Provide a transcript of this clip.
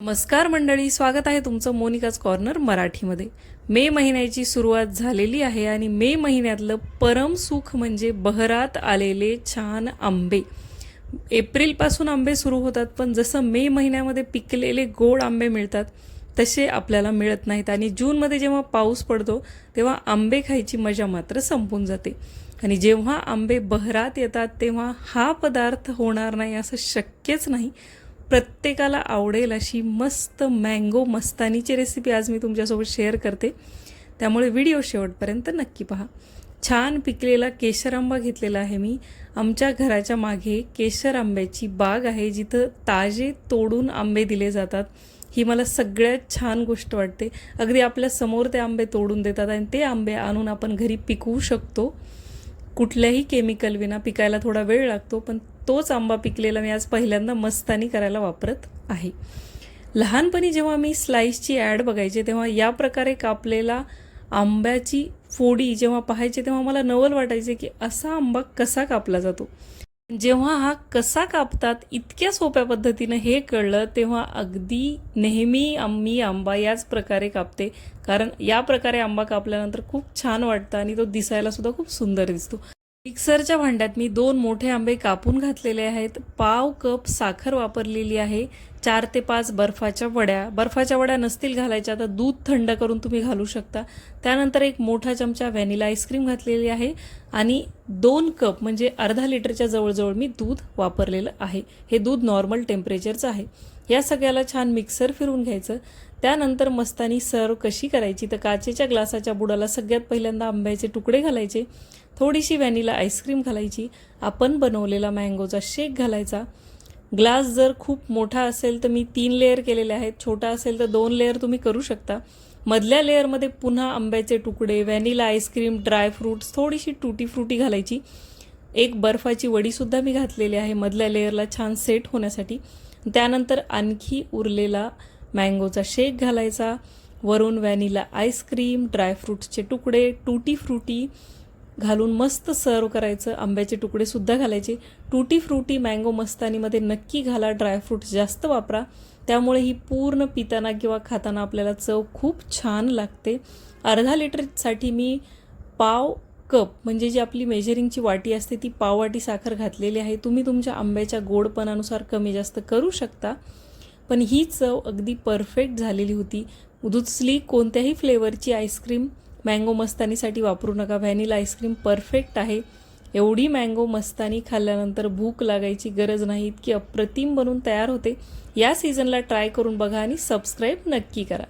नमस्कार मंडळी स्वागत आहे तुमचं मोनिकाच कॉर्नर मराठीमध्ये. मे महिन्याची सुरुवात झालेली आहे आणि मे महिन्यातलं परम सुख म्हणजे बहरात आलेले छान आंबे. एप्रिलपासून आंबे सुरू होतात पण जसं मे महिन्यामध्ये पिकलेले गोड आंबे मिळतात तसे आपल्याला मिळत नाहीत. आणि जूनमध्ये जेव्हा पाऊस पडतो तेव्हा आंबे खायची मजा मात्र संपून जाते. आणि जेव्हा आंबे बहरात येतात तेव्हा हा पदार्थ होणार नाही असं शक्यच नाही. प्रत्येकाला आवडेल अशी मस्त मँगो मस्तानीची रेसिपी आज मी तुमच्यासोबत शेअर करते. त्यामुळे व्हिडिओ शेवटपर्यंत नक्की पहा. छान पिकलेला केशर आंबा घेतलेला आहे मी. आमच्या घराच्या मागे केशर आंब्याची बाग आहे जिथं ताजे तोडून आंबे दिले जातात. ही मला सगळ्यात छान गोष्ट वाटते. अगदी आपल्यासमोर ते आंबे तोडून देतात आणि ते आंबे आणून आपण घरी पिकवू शकतो. कुठल्याही केमिकल विना पिकायला थोडा वेळ लागतो पण तोच आंबा पिकलेला मी आज पहिल्यांदा मस्तानी करायला वापरत आहे. लहानपणी जेव्हा मी स्लाईसची ॲड बघायचे तेव्हा या प्रकारे कापलेला आंब्याची फोडी जेव्हा पाहायचे तेव्हा मला नवल वाटायचे की असा आंबा कसा कापला जातो. जेव्हा हा कसा कापतात इतक्या सोप्या पद्धतीनं हे कळलं तेव्हा अगदी नेहमी आम्ही आंबा याच प्रकारे कापते. कारण या प्रकारे आंबा कापल्यानंतर खूप छान वाटतं आणि तो दिसायला सुद्धा खूप सुंदर दिसतो. मिक्सरच्या भांड्यात मी दोन मोठे आंबे कापून घातलेले आहेत. पाव कप साखर वापरलेली आहे. चार ते पाच बर्फाच्या वड्या. बर्फाच्या वड्या नसतील घालायच्या तर दूध थंड करून तुम्ही घालू शकता. त्यानंतर एक मोठा चमचा व्हॅनिला आईस्क्रीम घातलेली आहे आणि दोन कप म्हणजे अर्धा लिटरच्या जवळजवळ मी दूध वापरलेलं आहे. हे दूध नॉर्मल टेम्परेचरचं आहे. या सगळ्याला छान मिक्सर फिरवून घ्यायचं. त्यानंतर मस्तानी सर्व कशी करायची? तर काचेच्या ग्लासाच्या बुडाला सगळ्यात पहिल्यांदा आंब्याचे तुकडे घालायचे. थोडीशी व्हॅनिला आईस्क्रीम घालायची आपण बनवलेला मँगोचा शेक घालायचा. ग्लास जर खूप मोठा असेल तर मी तीन लेअर केलेले आहेत छोटा असेल तर दोन लेअर तुम्ही करू शकता. मधल्या लेअरमध्ये पुन्हा आंब्याचे तुकडे व्हॅनिला आईस्क्रीम ड्रायफ्रूट्स थोडीशी टुटी फ्रुटी घालायची. एक बर्फाची वडीसुद्धा मी घातलेली आहे मधल्या लेअरला छान सेट होण्यासाठी. त्यानंतर आणखी उरलेला मँगोचा शेक घालायचा. वरून व्हॅनिला आईस्क्रीम ड्रायफ्रूट्सचे तुकडे टुटी फ्रुटी घालून मस्त सर्व करायचं आंब्याचे तुकडेसुद्धा घालायचे. टुटी फ्रुटी मँगो मस्तानीमध्ये नक्की घाला ड्रायफ्रूट्स जास्त वापरा. त्यामुळे ही पूर्ण पिताना किंवा खाताना आपल्याला चव खूप छान लागते. अर्धा लिटरसाठी मी पाव कप म्हणजे जी आपली मेजरिंगची वाटी असते ती पाव वाटी साखर घातलेली आहे. तुम्ही तुमच्या आंब्याच्या गोडपणानुसार कमी जास्त करू शकता. पण ही चव अगदी परफेक्ट झालेली होती. दुसली कोणत्याही फ्लेवरची आईस्क्रीम मँगो मस्तानीसाठी वापरू नका. व्हॅनिला आईस्क्रीम परफेक्ट आहे. एवढी मँगो मस्तानी खाल्ल्यानंतर भूक लागायची गरज नाही. इतकी अप्रतिम बनून तयार होते. या सीझनला ट्राय करून बघा आणि सबस्क्राईब नक्की करा.